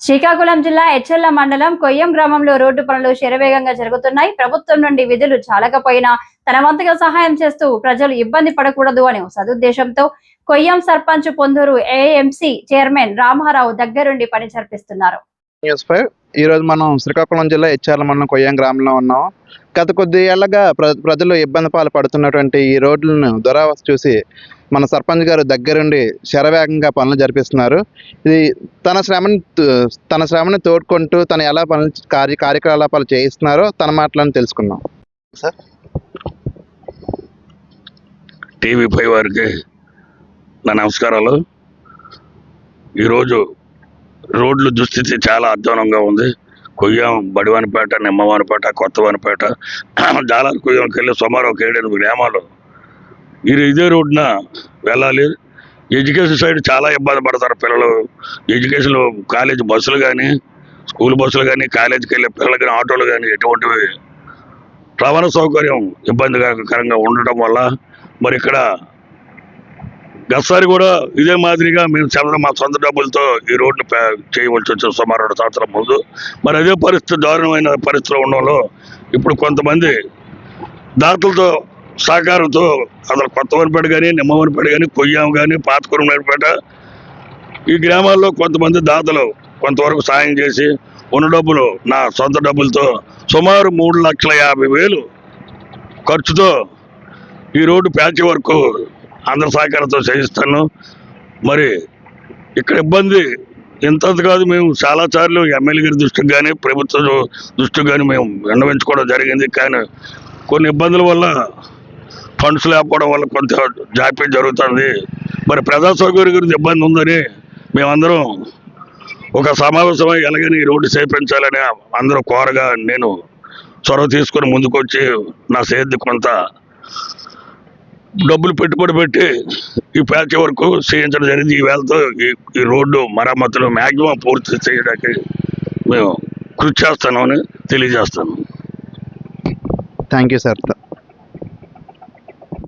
శ్రీకాకుళం జిల్లా ఎచ్చెల్ల మండలం కొయ్యం గ్రామంలో రోడ్డు పనులు శరవేగంగా జరుగుతున్నాయి. ప్రభుత్వం నుండి విధులు చాలకపోయినా తన వంతుగా సహాయం చేస్తూ ప్రజలు ఇబ్బంది పడకూడదు అనే సదుద్దేశంతో కొయ్యం సర్పంచ్ పొందూరు ఏఎంసీ చైర్మన్ రామారావు దగ్గరుండి పని జరిపిస్తున్నారు. ఈరోజు మనం శ్రీకాకుళం జిల్లా హెచ్ఆర్ల మండలం కొయ్యం గ్రామంలో ఉన్నాం. గత కొద్ది ఏళ్ళుగా ప్ర ప్రజలు ఇబ్బంది పాలు పడుతున్నటువంటి ఈ రోడ్లను దురావస్థ చూసి మన సర్పంచ్ గారు దగ్గరుండి శరవేగంగా పనులు జరిపిస్తున్నారు. ఇది తన శ్రమని తన శ్రమని తోడ్కొంటూ తను ఎలా పనులు కార్య కార్యకలాపాలు చేయిస్తున్నారో తన మాటలను తెలుసుకుందాం. టీవీ ఫైవ్ వారికి నా నమస్కారాలు. ఈరోజు రోడ్లు దుస్థితి చాలా అధ్వానంగా ఉంది. కొయ్యం బడివానిపేట నిమ్మవానిపేట కొత్తవానిపేట జాలార్ కొయ్యంకి వెళ్ళి సుమారు ఒక ఏడెనిమిది గ్రామాలు మీరు ఇదే రోడ్డున వెళ్ళాలి. ఎడ్యుకేషన్ సైడ్ చాలా ఇబ్బంది పడతారు పిల్లలు. ఎడ్యుకేషన్ కాలేజ్ బస్సులు కానీ స్కూల్ బస్సులు కానీ కాలేజీకి వెళ్ళే పిల్లలు కానీ ఆటోలు కానీ ఎటువంటివి రవాణా సౌకర్యం ఇబ్బందికరంగా ఉండటం వల్ల మరి ఇక్కడ గతసారి కూడా ఇదే మాదిరిగా మేము చంద్ర మా సొంత డబ్బులతో ఈ రోడ్డు చేయవలసి వచ్చిన సుమారు రెండు సంవత్సరాల ముందు. మరి అదే పరిస్థితి దారుణమైన పరిస్థితిలో ఉండడంలో ఇప్పుడు కొంతమంది దాతలతో సహకారంతో అసలు కొత్తవనిపేట కానీ నిమ్మవనిపేట కానీ కొయ్యాం కానీ పాతకురంపేట ఈ గ్రామాల్లో కొంతమంది దాతలు కొంతవరకు సాయం చేసి ఉన్న డబ్బులు నా సొంత డబ్బులతో సుమారు మూడు లక్షల యాభై వేలు ఖర్చుతో ఈ రోడ్డు ప్యాచ్ వరకు అందరి సహకారంతో చేయిస్తాను. మరి ఇక్కడ ఇబ్బంది ఇంతంత కాదు మేము చాలా సార్లు ఎమ్మెల్యే గారి దృష్టికి కానీ ప్రభుత్వ దృష్టికి కానీ మేము విన్నవించుకోవడం జరిగింది. కానీ కొన్ని ఇబ్బందుల వల్ల ఫండ్స్ లేకపోవడం వల్ల కొంత జాప్యం జరుగుతుంది. మరి ప్రజా సౌకర్యం గురించి ఇబ్బంది ఉందని మేమందరం ఒక సమావేశమై ఎలాగని రోడ్డు చేపించాలని అందరూ కోరగా నేను చొరవ తీసుకొని ముందుకొచ్చి నా సేద్ది కొంత డబ్బులు పెట్టుబడి పెట్టి ఈ ప్యాచ్ వరకు చేయించడం జరిగింది. ఈ వేళతో ఈ రోడ్డు మరమ్మతులు మ్యాక్సిమం పూర్తి చేయడానికి మేము కృషి చేస్తామని తెలియజేస్తాను. Thank you sir